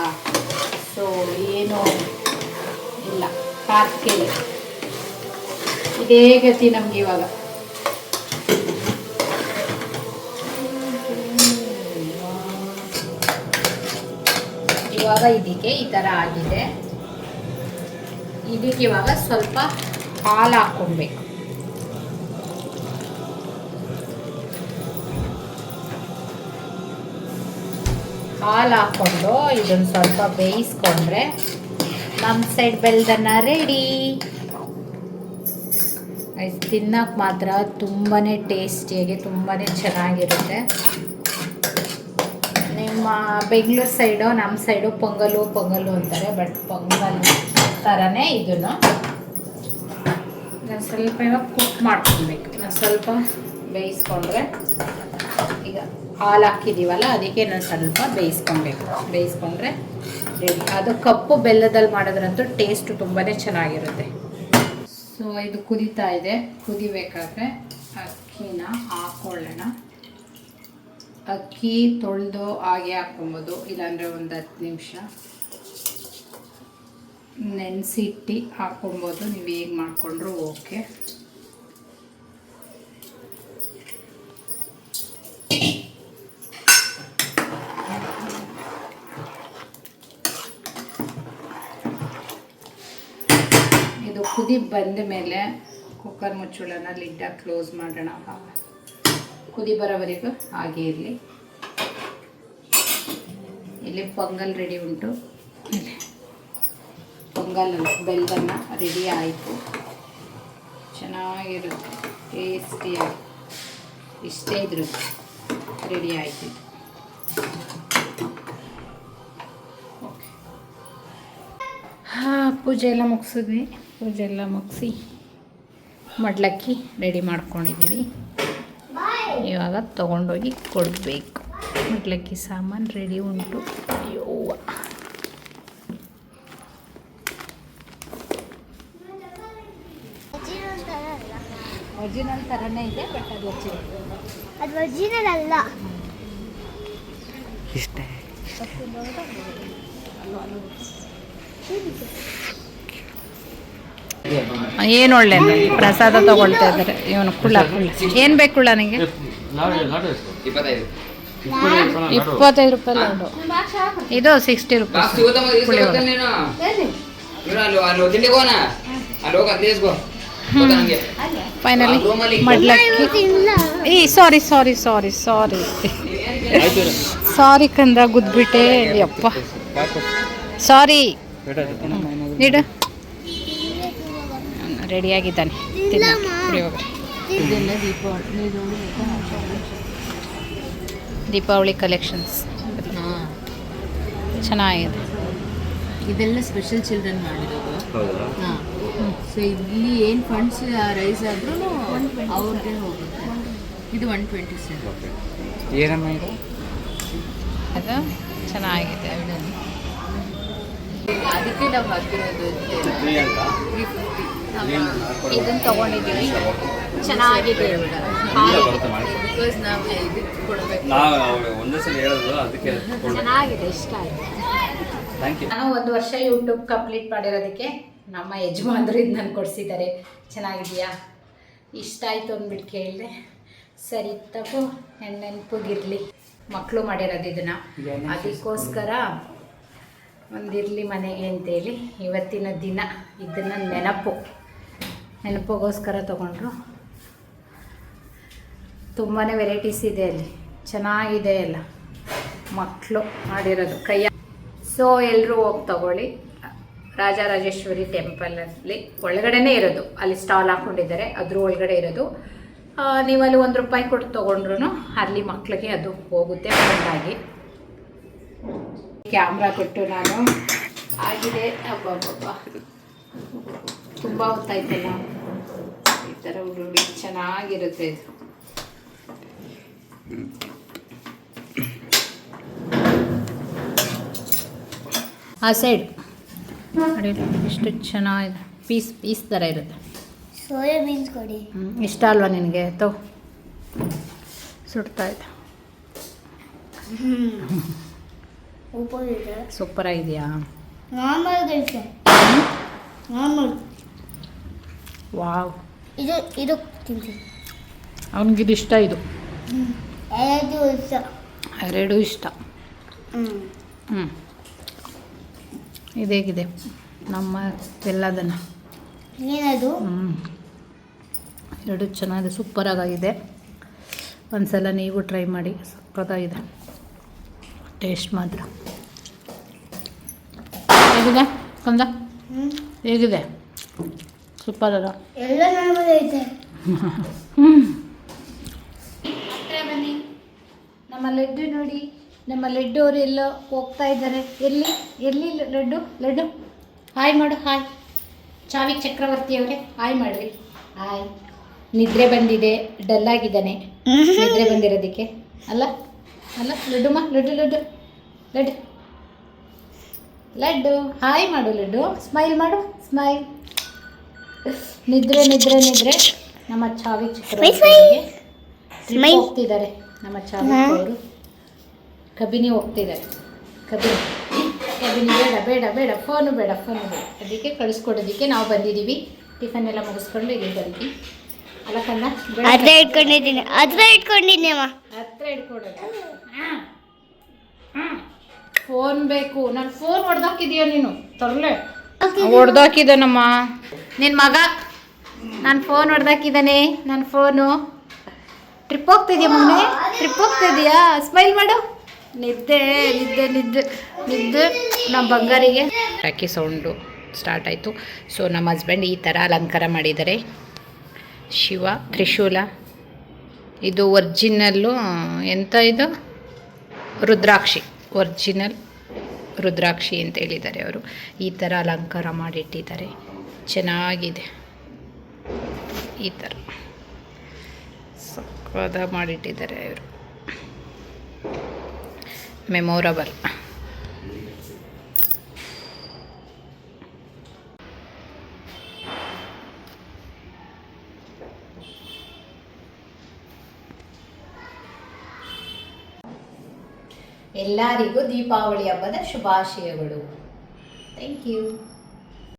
ಸೊ ಏನು ಇಲ್ಲ. ಕಾರ್ತಿಕೆ ಇದೇ ಗತಿ ನಮ್ಗೆ ಇವಾಗ. ಇವಾಗ ಇದಕ್ಕೆ ಈ ಥರ ಆಗಿದೆ. ಇದಕ್ಕೆ ಇವಾಗ ಸ್ವಲ್ಪ ಹಾಲು ಹಾಕ್ಕೊಬೇಕು ಹಾಲು ಹಾಕ್ಕೊಂಡು ಇದನ್ನು ಸ್ವಲ್ಪ ಬೇಯಿಸ್ಕೊಂಡ್ರೆ ನಮ್ಮ ಸೈಡ್ ಬೆಲ್ದನ್ನ ರೆಡಿ ತಿನ್ನೋಕೆ ಮಾತ್ರ ತುಂಬಾ ಟೇಸ್ಟಿಯಾಗಿ ತುಂಬಾ ಚೆನ್ನಾಗಿರುತ್ತೆ. ನಿಮ್ಮ ಬೆಂಗಳೂರು ಸೈಡು ನಮ್ಮ ಸೈಡು ಪೊಂಗಲು ಪೊಂಗಲು ಅಂತಾರೆ ಬಟ್ ಪೊಂಗಲ್ ಥರನೇ ಇದನ್ನು. ನಾನು ಸ್ವಲ್ಪ ಇವಾಗ ಕುಕ್ ಮಾಡ್ಕೊಬೇಕು. ನಾನು ಸ್ವಲ್ಪ ಬೇಯಿಸ್ಕೊಂಡ್ರೆ ಹಾಲು ಹಾಕಿದ್ದೀವಲ್ಲ ಅದಕ್ಕೆ ನಾನು ಸ್ವಲ್ಪ ಬೇಯಿಸ್ಕೊಬೇಕು. ಬೇಯಿಸ್ಕೊಂಡ್ರೆ ರೆಡಿ ಅದು ಕಪ್ಪು ಬೆಲ್ಲದಲ್ಲಿ ಮಾಡೋದ್ರಂತೂ ಟೇಸ್ಟು ತುಂಬಾ ಚೆನ್ನಾಗಿರುತ್ತೆ. ಸೊ ಇದು ಕುದೀತಾ ಇದೆ. ಕುದಿಬೇಕಾದ್ರೆ ಅಕ್ಕಿನ ಹಾಕ್ಕೊಳ್ಳೋಣ ಅಕ್ಕಿ ತೊಳೆದು ಹಾಗೆ ಹಾಕ್ಕೊಬೋದು, ಇಲ್ಲಾಂದರೆ ಒಂದು ಹತ್ತು ನಿಮಿಷ. ನೆನೆಸಿಟ್ಟು ಹಾಕ್ಕೊಬೋದು, ನೀವು ಹೇಗೆ ಮಾಡಿಕೊಂಡ್ರು ಓಕೆ ಇದು ಕುದಿ ಬಂದ ಮೇಲೆ ಕುಕ್ಕರ್ ಮುಚ್ಚಳನ ಲಿಡ್ಡ ಕ್ಲೋಸ್ ಮಾಡೋಣ ಕುದಿ ಬರೋವರೆಗೂ ಹಾಗೆ ಇರಲಿ. ಇಲ್ಲಿ ಪೊಂಗಲ್ ರೆಡಿ ಉಂಟು. ಪೊಂಗಲ್ ಬೆಲ್ಲನ್ನು ರೆಡಿ ಆಯಿತು. ಚೆನ್ನಾಗಿರುತ್ತೆ ಟೇಸ್ಟಿಯಾಗಿ ಇಷ್ಟೇ ಇದ್ರು ರೆಡಿ ಆಯ್ತು. ಪೂಜೆ ಎಲ್ಲ ಮುಗಿಸಿದ್ವಿ. ಪೂಜೆ ಎಲ್ಲ ಮುಗಿಸಿ ಮಡ್ಲಕ್ಕಿ ರೆಡಿ ಮಾಡ್ಕೊಂಡಿದ್ದೀವಿ ಇವಾಗ ತೊಗೊಂಡೋಗಿ ಕೊಡಬೇಕು. ಮಡ್ಲಕ್ಕಿ ಸಾಮಾನು ರೆಡಿ ಉಂಟು. ಅಯ್ಯೋವ್ವ ಒರಿಜಿನಲ್ ಥರನೇ ಇದೆ ಬಟ್ ಅದು ಅದು ಒರಿಜಿನಲ್ ಅಲ್ಲ. ಏನು ಒಳ್ಳೆ ಪ್ರಸಾದ ತಗೊಳ್ತಾ ಇದ್ದಾರೆ. ಇವನು ಕುಳ್ಳ ಕುಳ್ಳ ಏನು ಬೇಕು ಕುಳ್ಳ ನನಗೆ ಇಪ್ಪತ್ತೈದು ರೂಪಾಯಿ ಲಾಡು ಇದು ಸಿಕ್ಸ್ಟಿ ರೂಪಾಯಿ. ಫೈನಲಿ ಮಡ್ಲಕ್ಕಿ. ಈ ಸಾರಿ ಸಾರಿ ಸಾರಿ ಸಾರಿ ಸಾರಿ ಕಂದ ಗುದ್ಬಿಟ್ಟೆ. ಯಪ್ಪ. ಸಾರಿ ನೀಡು. ರೆಡಿಯಾಗಿದ್ದಾನೆ. ದೀಪಾವಳಿ ಕಲೆಕ್ಷನ್ಸ್ ಚೆನ್ನಾಗಿದೆ. ಇದೆಲ್ಲ ಸ್ಪೆಷಲ್ ಚಿಲ್ಡ್ರನ್ ಮಾಡಿರೋದು? ಹೌದಾ? ಹಾಂ. ಸೊ ಇಲ್ಲಿ ಏನು ಫಂಡ್ಸ್ ರೈಸ್ ಆದ್ರೂ ಅವ್ರಿಗೆ ಹೋಗುತ್ತೆ. ಇದು ಒನ್ ಟ್ವೆಂಟಿ ಸೆವೆನ್ ಏನಮ್ಮ ಇದು? ಅದು ಚೆನ್ನಾಗಿದೆ. ಅದಕ್ಕೆ ನಾವು ಹಾಕಿರೋದು ತ್ರೀ ಫಿಫ್ಟಿ ಇದನ್ನು ತಗೊಂಡಿದ್ದೀವಿ. ಚೆನ್ನಾಗಿದೆ. ಬಿಕಾಸ್ ನಾವು ಕೊಡಬೇಕು. ಒಂದೇ ಸಲ ಹೇಳೋದು ಅದಕ್ಕೆ ಚೆನ್ನಾಗಿದೆ ಇಷ್ಟ ಆಯ್ತು. ಥ್ಯಾಂಕ್ ಯು ನಾನು ಒಂದು ವರ್ಷ ಯೂಟ್ಯೂಬ್ ಕಂಪ್ಲೀಟ್ ಮಾಡಿರೋದಕ್ಕೆ ನಮ್ಮ ಯಜಮಾನ್ರು ಇದು ನನಗೆ ಕೊಡಿಸಿದ್ದಾರೆ. ಚೆನ್ನಾಗಿದೆಯಾ? ಇಷ್ಟ ಆಯಿತು ಅಂದ್ಬಿಟ್ಟು ಕೇಳಿದೆ. ಸರಿ ತಗೋ ನೆನಪಿಗಿರಲಿ. ಮಕ್ಕಳು ಮಾಡಿರೋದು ಇದನ್ನು. ಅದಕ್ಕೋಸ್ಕರ ಒಂದಿರಲಿ ಮನೆಗೆ ಅಂತೇಳಿ ಇವತ್ತಿನ ದಿನ ಇದನ್ನು ನೆನಪು. ನೆನಪಿಗೋಸ್ಕರ ತೊಗೊಂಡ್ರು. ತುಂಬಾ ವೆರೈಟೀಸ್ ಇದೆ ಅಲ್ಲಿ. ಚೆನ್ನಾಗಿದೆ ಎಲ್ಲ. ಮಕ್ಕಳು ಮಾಡಿರೋದು. ಕೈಯ ಸೊ ಎಲ್ಲರೂ ಹೋಗಿ ತಗೊಳ್ಳಿ. ರಾಜರಾಜೇಶ್ವರಿ ಟೆಂಪಲಲ್ಲಿ ಒಳಗಡೆನೇ ಇರೋದು. ಅಲ್ಲಿ ಸ್ಟಾಲ್ ಹಾಕ್ಕೊಂಡಿದ್ದಾರೆ ಅದ್ರ ಒಳಗಡೆ ಇರೋದು. ನೀವಲ್ಲಿ ಒಂದು ರೂಪಾಯಿ ಕೊಟ್ಟು ತೊಗೊಂಡ್ರು ಅಲ್ಲಿ ಮಕ್ಕಳಿಗೆ ಅದು ಹೋಗುತ್ತೆ ಫಂಡಾಗಿ ಕ್ಯಾಮ್ರಾ ಕೊಟ್ಟು ನಾನು. ಆಗಿದೆ. ಅಬ್ಬಬ್ಬಬ್ಬ. ತುಂಬ ಹೊತ್ತಾಯ್ತಲ್ಲ ಈ ಥರ ಉರುಳಿ ಚೆನ್ನಾಗಿರುತ್ತೆ ಇದು. ಆ ಸೈಡ್ ನೋಡಿ ಎಷ್ಟು ಚೆನ್ನಾಗಿದೆ ಪೀಸ್ ಪೀಸ್ ಥರ ಇರುತ್ತೆ. ಸೋಯಾಬೀನ್ಸ್ ಕೊಡಿ. ಹ್ಞೂ ಇಷ್ಟ ಅಲ್ವಾ ನಿನಗೆ? ತೋ. ಸುಡ್ತಾ ಇದೆ. ಸೂಪರ್ ಆಗಿದೆಯಾ ನಾರ್ಮಲ್ ನಾರ್ಮಲ್. ವಾವ್. ಇದು ಇದು ತಿಂತೀನಿ. ಅವನಿಗಿದು ಇಷ್ಟ ಇದು. ಎರಡು ಇಷ್ಟ. ಎರಡೂ ಇಷ್ಟ. ಹ್ಞೂ ಇದೇಗಿದೆ ನಮ್ಮ ಎಲ್ಲದನ್ನು ಏನದು? ಹ್ಞೂ ಎರಡು ಚೆನ್ನಾಗಿದೆ ಸೂಪರಾಗಿದೆ ಒಂದ್ಸಲ ನೀವು ಟ್ರೈ ಮಾಡಿ ಸಕ್ಕತ್ತಾಗಿದೆ ಟೇಸ್ಟ್ ಮಾತ್ರ. ಹೇಗಿದೆ ಕಂದ? ಹೇಗಿದೆ? ಸೂಪರ್ ಅಲ್ಲ. ಎಲ್ಲ ಐತೆ. ಬನ್ನಿ. ನಮ್ಮ ಲಡ್ಡು ನೋಡಿ. ನಮ್ಮ ಲಡ್ಡು ಅವರು ಎಲ್ಲೋ ಹೋಗ್ತಾ ಇದ್ದಾರೆ. ಎಲ್ಲಿ? ಎಲ್ಲಿ ಲಡ್ಡು? ಲಡ್ಡು? ಹಾಯ್ ಮಾಡು ಹಾಯ್. ಚಾವಿ ಚಕ್ರವರ್ತಿ ಅವರೇ ಹಾಯ್ ಮಾಡ್ರಿ. ಹಾಯ್. ನಿದ್ರೆ ಬಂದಿದೆ ಡಲ್ ಆಗಿದ್ದಾನೆ. ನಿದ್ರೆ ಬಂದಿರೋದಕ್ಕೆ. ಅಲ್ಲ? ಅಲ್ಲ ಲಡ್ಡುಮ್ಮ ಲಡ್ಡು ಲಡ್ಡು. ಲಡ್ಡು. ಲಡ್ಡು. ಹಾಯ್ ಮಾಡು ಲಡ್ಡು. ಸ್ಮೈಲ್ ಮಾಡು ಸ್ಮೈಲ್. ನಿದ್ರೆ ನಿದ್ರೆ ನಿದ್ರೆ. ನಮ್ಮ ಚಾವಿ ಚಿತ್ರ ಟ್ರಿಪ್ ಹೋಗ್ತಿದ್ದಾರೆ ನಮ್ಮ ಚಾವಿ ಅವರು ಕಬಿನಿ ಹೋಗ್ತಿದ್ದಾರೆ. ಕಬಿನಿ. ಕಬಿನಿ ಬೇಡ ಬೇಡ ಬೇಡ. ಫೋನು ಬೇಡ ಫೋನು ಬೇಡ. ಅದಕ್ಕೆ ಕಳಿಸ್ಕೊಡೋದಕ್ಕೆ ನಾವು ಬಂದಿದ್ದೀವಿ. ಟಿಫನ್ ಎಲ್ಲ ಮುಗಿಸ್ಕೊಂಡು ಇಲ್ಲಿ ಬಂದ್ವಿ. ಅಲ್ಲ ಕಣ್ಣ ಹತ್ರ ಇಟ್ಕೊಂಡಿದ್ದೀನಿ. ಹತ್ರ ಇಟ್ಕೊಂಡಿದ್ದೀನಿ ಅಮ್ಮ. ಹತ್ರ ಇಟ್ಕೊಡೋದು. ಫೋನ್ ಬೇಕು. ನಾನು ಫೋನ್ ಹೊಡೆದಾಕಿದೀಯ ನೀನು? ತರಲೆ. ಹೊಡೆದಾಕಿದ್ದಾನಮ್ಮ? ನಿನ್ನ ಮಗ? ನಾನು ಫೋನ್ ಹೊಡೆದಾಕಿದ್ದಾನೆ. ನನ್ನ ಫೋನು ಟ್ರಿಪ್ ಹೋಗ್ತಿದ್ಯಾ ಮೊನ್ನೆ ಟ್ರಿಪ್ ಹೋಗ್ತಿದ್ಯಾ? ಸ್ಮೈಲ್ ಮಾಡು. ನಿದ್ದೆ ನಿದ್ದೆ ನಿದ್ದೆ ನಿದ್ದೆ ನಮ್ಮ ಬಂಗಾರಿಗೆ. ರಾಕಿ ಸೌಂಡು ಸ್ಟಾರ್ಟ್ ಆಯಿತು. ಸೊ ನಮ್ಮ ಹಸ್ಬೆಂಡ್ ಈ ಥರ ಅಲಂಕಾರ ಮಾಡಿದ್ದಾರೆ. ಶಿವ ತ್ರಿಶೂಲ. ಇದು ಒರ್ಜಿನಲ್ಲು ಎಂಥ ಇದು? ರುದ್ರಾಕ್ಷಿ. ಒರ್ಜಿನಲ್ ರುದ್ರಾಕ್ಷಿ ಅಂತ ಹೇಳಿದ್ದಾರೆ ಅವರು. ಈ ಥರ ಅಲಂಕಾರ ಮಾಡಿಟ್ಟಿದ್ದಾರೆ. ಚೆನ್ನಾಗಿದೆ. ಈ ಥರ ಸಕ್ಕದ ಮಾಡಿಟ್ಟಿದ್ದಾರೆ ಇವರು. ಮೆಮೊರಬಲ್ ಎಲ್ಲರಿಗೂ ದೀಪಾವಳಿ ಹಬ್ಬದ ಶುಭಾಶಯಗಳು. Thank you